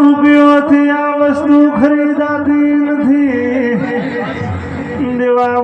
રૂપિયોથી આ વસ્તુ ખરીદાતી નથી. દેવા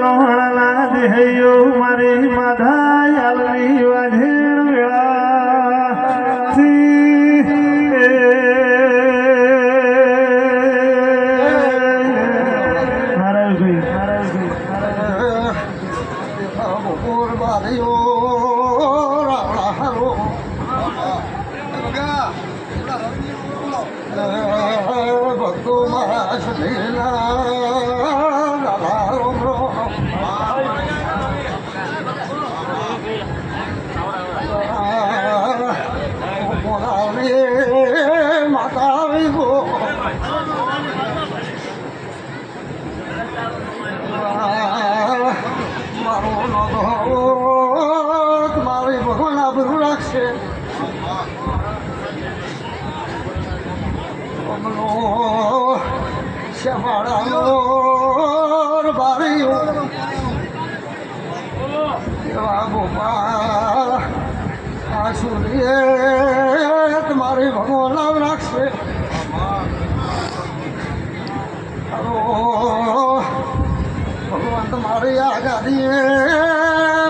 હળના દેહયો મારી માધા યાલની વાજેણ વેળા હારો ભક્તો શરીરના લાલા મારો નોંધો મારી એવા ગોપાલ આ સૂર્ય તમારી ભગવાન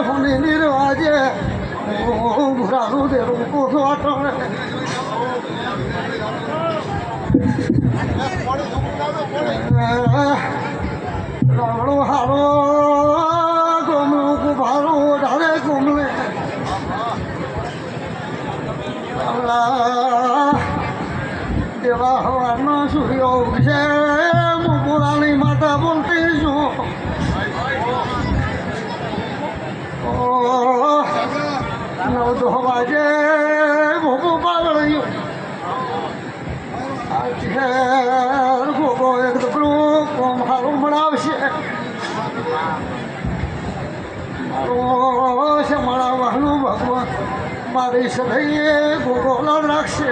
હોની નિર્વાજે હું ઘુરાનું દેરું કોસો અટણે રાવણો હારો ગોમલું કુભારું ઢારે ગોમલે દેવા હવાનો સૂર્ય ઉગશે હું પુરાણી માતા બોલતી છું ઓ નવ દો વાગે ભોગો પાવળ્યું ઘેર ભોગો એક દબલું કોમ છે મળાવવાનું ભગવાન મારી સદૈયે ભોગો રાખશે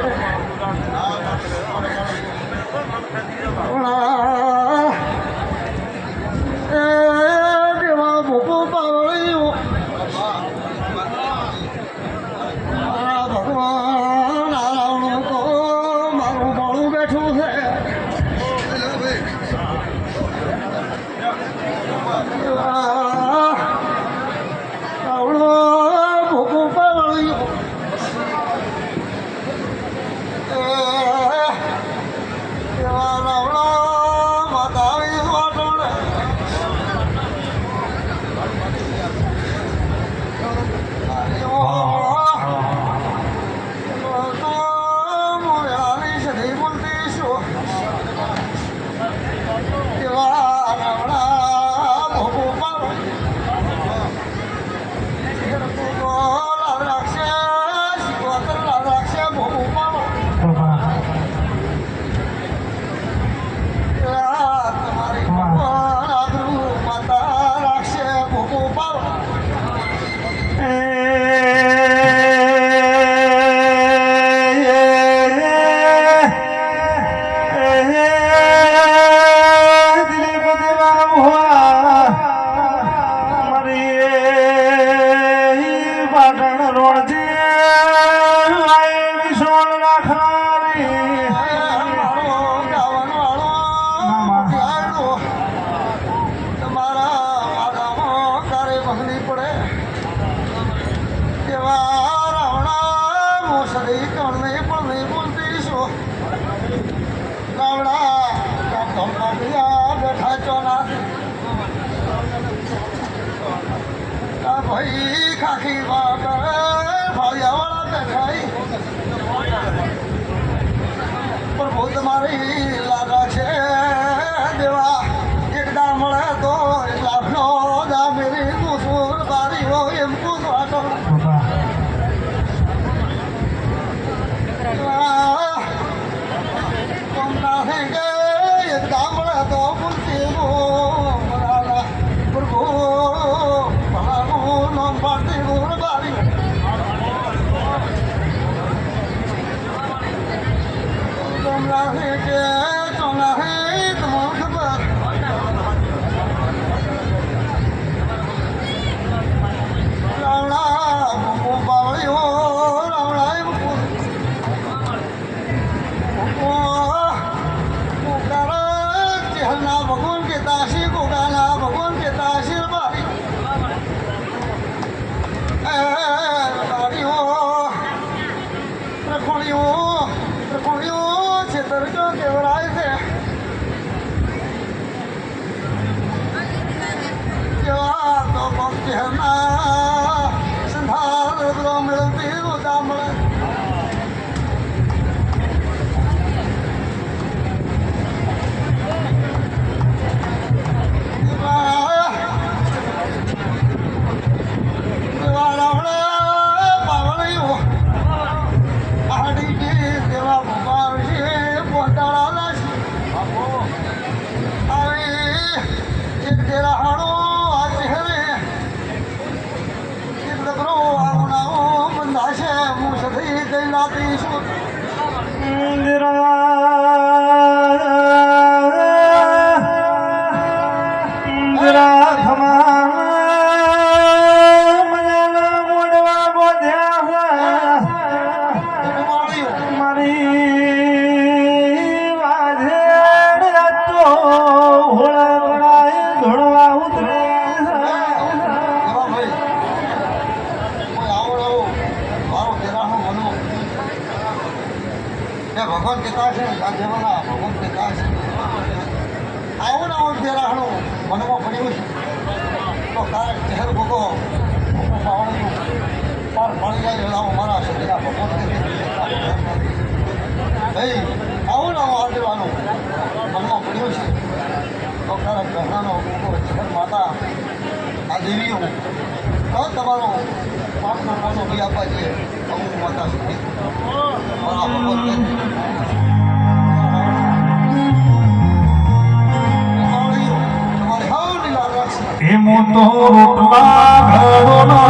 મારું મોડું બેઠું છે આખી વાત ભાવ્યાવાળા દેખાઈ પ્રભુ તમારી કહેતા છે આવું ને આવું તેરાહણું મનમાં પડ્યું તો તારે ચહેર ભોગો પાવણનું પાર મળી જાય એલાવો મારા શરીરા ભગવાન ભાઈ આવું ને આવું હાજરવાનું મનમાં પડ્યું છે. તો ગહનાનો ભોગો ચહેર માતા આ દેવીઓ તો તમારો પાપનો નાનો બી આપવા છે અમુક માતા સુધી হেমন্ত রোটলা ঘর না